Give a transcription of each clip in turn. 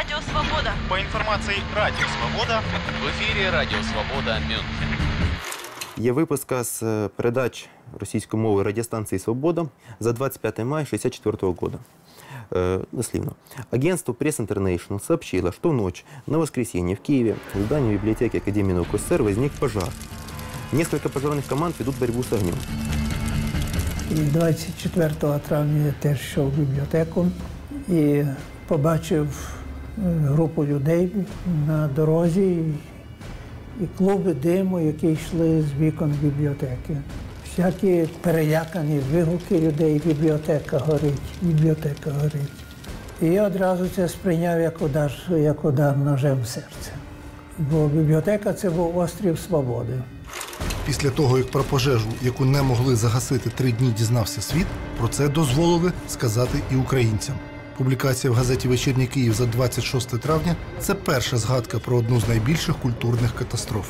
Радио Свобода. По информации Радио Свобода, В эфире Радио Свобода Мюнхен. Є виписка з е, передач російської мови радіостанції «Свобода» за 25 мая 1964 года. Э, дословно. Агентство Пресс International сообщило, что в ночь на воскресенье в Киеве в здании библиотеки Академии наук СССР возник пожар. Несколько пожарных команд ведут борьбу с огнем. І 24 травня я теж йшов в бібліотеку і побачив е, групу людей на дорозі і- і клуби диму, які йшли з вікон бібліотеки. Всякі перелякані вигуки людей, бібліотека горить, бібліотека горить. І я одразу це сприйняв як удар, як удар ножем в серце. Бо бібліотека це був острів свободи. Після того, як про пожежу, яку не могли загасити три дні, дізнався світ, про це дозволили сказати і українцям. Публікація в газеті Вечірній Київ за 26 травня це перша згадка про одну з найбільших культурних катастроф.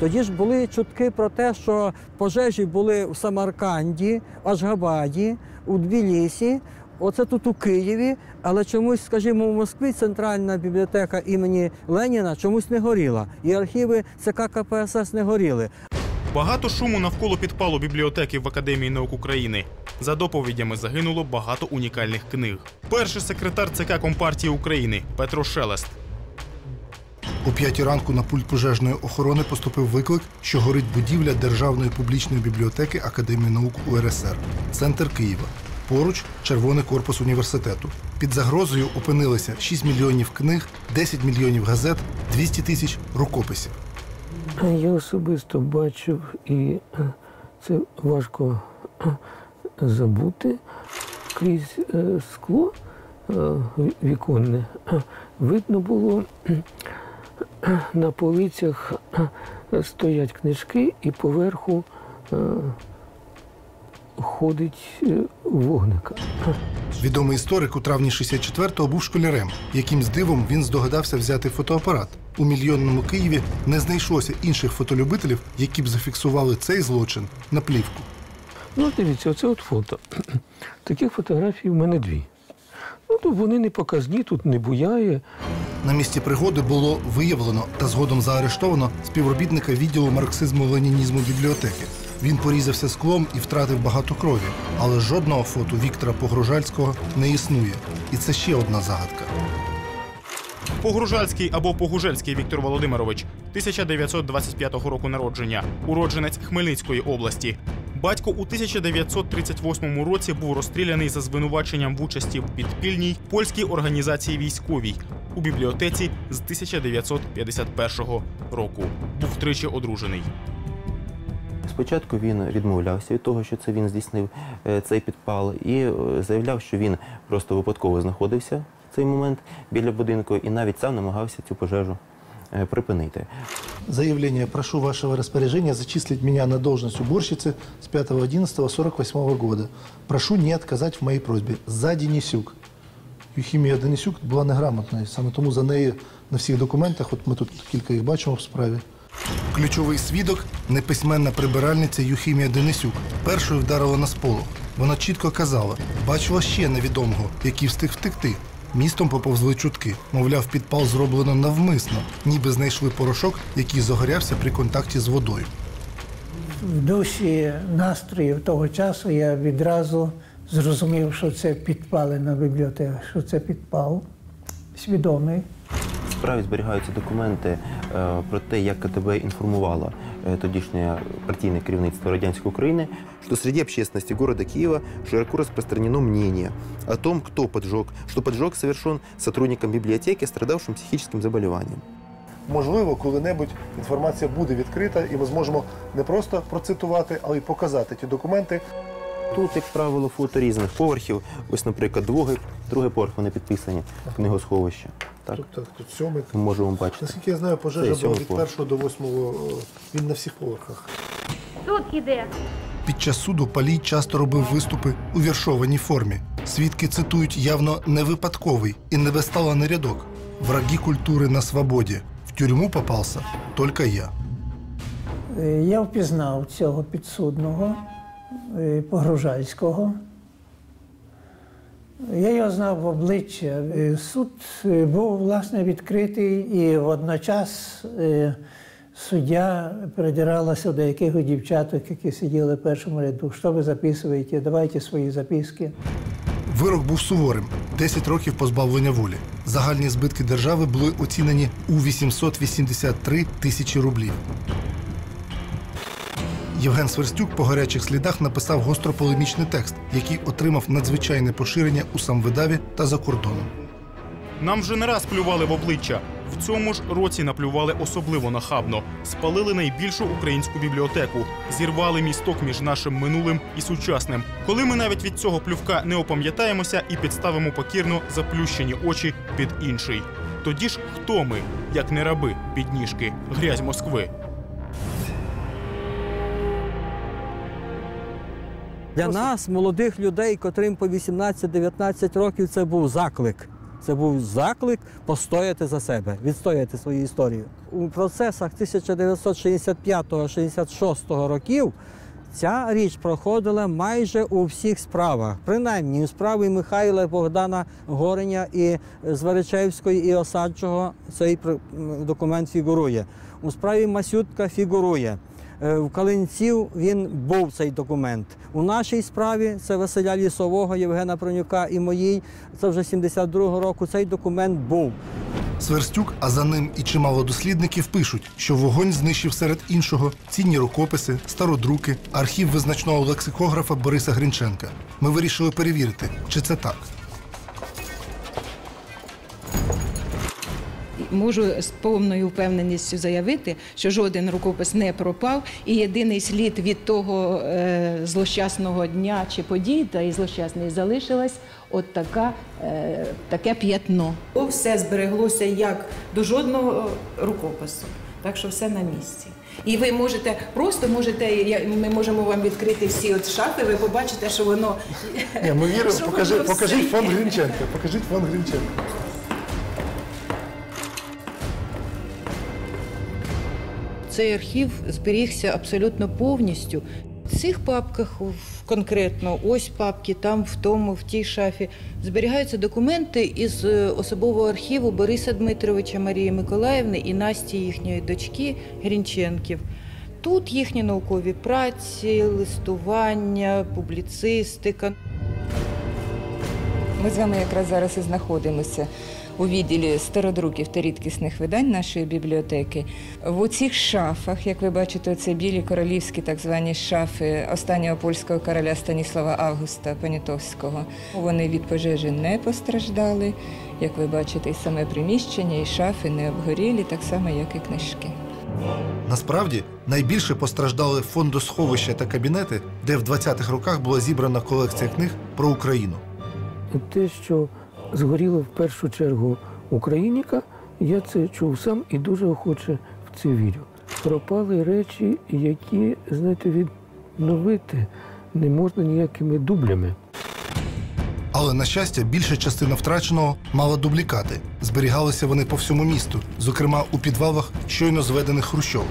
Тоді ж були чутки про те, що пожежі були в Самарканді, Ашгабаді, у Тбілісі, оце тут у Києві, але чомусь, скажімо, в Москві центральна бібліотека імені Леніна чомусь не горіла. І архіви ЦК КПСС не горіли. Багато шуму навколо підпалу бібліотеки в Академії наук України. За доповідями загинуло багато унікальних книг. Перший секретар ЦК Компартії України Петро Шелест. О п'ятій ранку на пульт пожежної охорони поступив виклик, що горить будівля Державної публічної бібліотеки Академії наук УРСР, центр Києва. Поруч червоний корпус університету. Під загрозою опинилися 6 мільйонів книг, 10 мільйонів газет, 200 тисяч рукописів. Я особисто бачив, і е, це важко е, забути. Крізь е, скло віконне видно було на полицях стоять книжки, і поверху ходить е, вогник. Відомий історик у травні 64-го був школярем. Якимсь дивом він здогадався взяти фотоапарат. У мільйонному Києві не знайшлося інших фотолюбителів, які б зафіксували цей злочин на плівку. Ну, дивіться, оце от фото. Таких фотографій в мене дві. Ну, то вони не показні, тут не буяє. На місці пригоди було виявлено та згодом заарештовано співробітника відділу марксизму-ленінізму бібліотеки. Він порізався склом і втратив багато крові, але жодного фото Віктора Погружальського не існує. І це ще одна загадка. Погружальський або Погужельський Віктор Володимирович, 1925 року народження, уродженець Хмельницької області. Батько у 1938 році був розстріляний за звинуваченням в участі в підпільній польській організації військовій у бібліотеці з 1951 року. Був тричі одружений. Спочатку він відмовлявся від того, що це він здійснив е, цей підпал, і е, заявляв, що він просто випадково знаходився в цей момент біля будинку і навіть сам намагався цю пожежу е, припинити. Заявление «Прошу вашего распоряжения зачислить меня на должность уборщицы с 5.11.48 года. Прошу не отказать в моей просьбе. За Денисюк». Юхімія Денисюк була неграмотною, саме тому за неї на всіх документах, от ми тут кілька їх бачимо в справі. Ключовий свідок неписьменна прибиральниця Юхімія Денисюк. Першою вдарила на сполох. Вона чітко казала, бачила ще невідомого, який встиг втекти. Містом поповзли чутки. Мовляв, підпал зроблено навмисно, ніби знайшли порошок, який загорявся при контакті з водою. В душі настроїв того часу я відразу зрозумів, що це підпалена бібліотека, що це підпал свідомий. В справі зберігаються документи е, про те, як КТБ інформувало е, тодішнє партийное керівництво Радянской Украины, что среди общественности города Киева широко распространено мнение о том, кто поджег, что поджог совершен сотрудником библиотеки, страдавшим психическим заболеванием. Можливо, коли-небудь інформація буде відкрита, і ми зможемо не просто процитувати, але й показати ті документи. Тут, як правило, фото різних поверхів. Ось, наприклад, другий, другий поверх вони підписані книгосховище. Так, Тут, так, тут сьомий. ми можемо бачити. Наскільки я знаю, Це пожежа була від поверх. першого до восьмого. е, Він на всіх поверхах. Тут іде. Під час суду Палій часто робив виступи у віршованій формі. Свідки цитують явно не випадковий і не безсталий рядок. Враги культури на свободі. В тюрму попався тільки я. Е, Я впізнав цього підсудного е, Погружальського. Я його знав в обличчя. Е, Суд е, був власне відкритий, і водночас е, суддя придиралася до якихось дівчаток, які сиділи в першому ряду. Що ви записуєте? Давайте свої записки. Вирок був суворим 10 років позбавлення волі. Загальні збитки держави були оцінені у 883 тисячі рублів. Євген Сверстюк по гарячих слідах написав гострополемічний текст, який отримав надзвичайне поширення у самвидаві та за кордоном. Нам вже не раз плювали в обличчя. В цьому ж році наплювали особливо нахабно. Спалили найбільшу українську бібліотеку, зірвали місток між нашим минулим і сучасним. Коли ми навіть від цього плювка не опам'ятаємося і підставимо покірно заплющені очі під інший. Тоді ж хто ми, як не раби, підніжки, грязь Москви? Для нас, молодих людей, котрим по 18-19 років, це був заклик. Це був заклик постояти за себе, відстояти свою історію. У процесах 1965-66 років ця річ проходила майже у всіх справах. Принаймні, у справі Михайла Богдана Гореня і Зверичевської і Осадчого цей документ фігурує. У справі Масютка фігурує. Е, В Калинців він був цей документ. У нашій справі це Василя Лісового, Євгена Пронюка і моїй. Це вже 72-го року. Цей документ був. Сверстюк, а за ним і чимало дослідників пишуть, що вогонь знищив серед іншого цінні рукописи, стародруки, архів визначного лексикографа Бориса Грінченка. Ми вирішили перевірити, чи це так. Можу з повною впевненістю заявити, що жоден рукопис не пропав, і єдиний слід від того е, злощасного дня чи подій, та і злощасної залишилась от така, е, таке п'ятно. Все збереглося як до жодного рукопису, так що все на місці. І ви можете просто можете, я- ми можемо вам відкрити всі от шафи, ви побачите, що воно Ні, ми віримо. Покажи, покажіть все фонд. Грінченка. Покажіть фонд Грінченка. Цей архів зберігся абсолютно повністю. В цих папках конкретно, ось папки, там в тому, в тій шафі, зберігаються документи із е, особового архіву Бориса Дмитровича Марії Миколаївни і Насті їхньої дочки Грінченків. Тут їхні наукові праці, листування, публіцистика. Ми з вами якраз зараз і знаходимося у відділі стародруків та рідкісних видань нашої бібліотеки. В оцих шафах, як ви бачите, це білі королівські так звані шафи останнього польського короля Станіслава Августа Понятовського. Вони від пожежі не постраждали. Як ви бачите, і саме приміщення, і шафи не обгорілі, так само, як і книжки. Насправді найбільше постраждали фондосховища та кабінети, де в 20-х роках була зібрана колекція книг про Україну. Те, що згоріло в першу чергу Україніка, я це чув сам і дуже охоче в це вірю. Пропали речі, які, знаєте, відновити не можна ніякими дублями. Але на щастя, більша частина втраченого мала дублікати. Зберігалися вони по всьому місту, зокрема у підвалах щойно зведених хрущовок.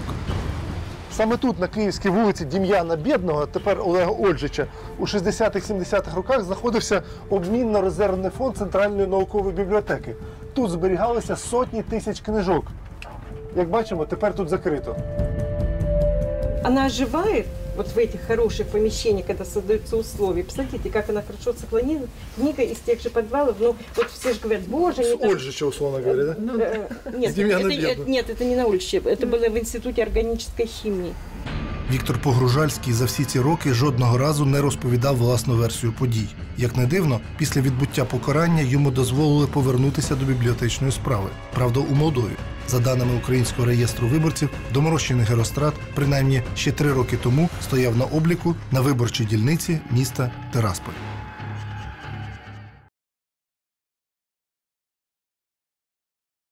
Саме тут, на Київській вулиці Дім'яна Бєдного, тепер Олега Ольжича, у 60-70-х роках знаходився обмінно-резервний фонд Центральної наукової бібліотеки. Тут зберігалися сотні тисяч книжок. Як бачимо, тепер тут закрито. она оживает вот в этих хороших помещениях, когда создаются условия. Посмотрите, как она хорошо сохранена. Книга из тех же подвалов. Ну, вот все же говорят, боже, они там- Ольжича, условно говоря, да? Ну, э, Нет, С Демьяна это, Бедного. нет, это не на улице. Это было в Институте органической химии. Віктор Погружальський за всі ці роки жодного разу не розповідав власну версію подій. Як не дивно, після відбуття покарання йому дозволили повернутися до бібліотечної справи. Правда, у Молдові. За даними українського реєстру виборців, доморощений Герострат, принаймні ще три роки тому, стояв на обліку на виборчій дільниці міста Терасполь.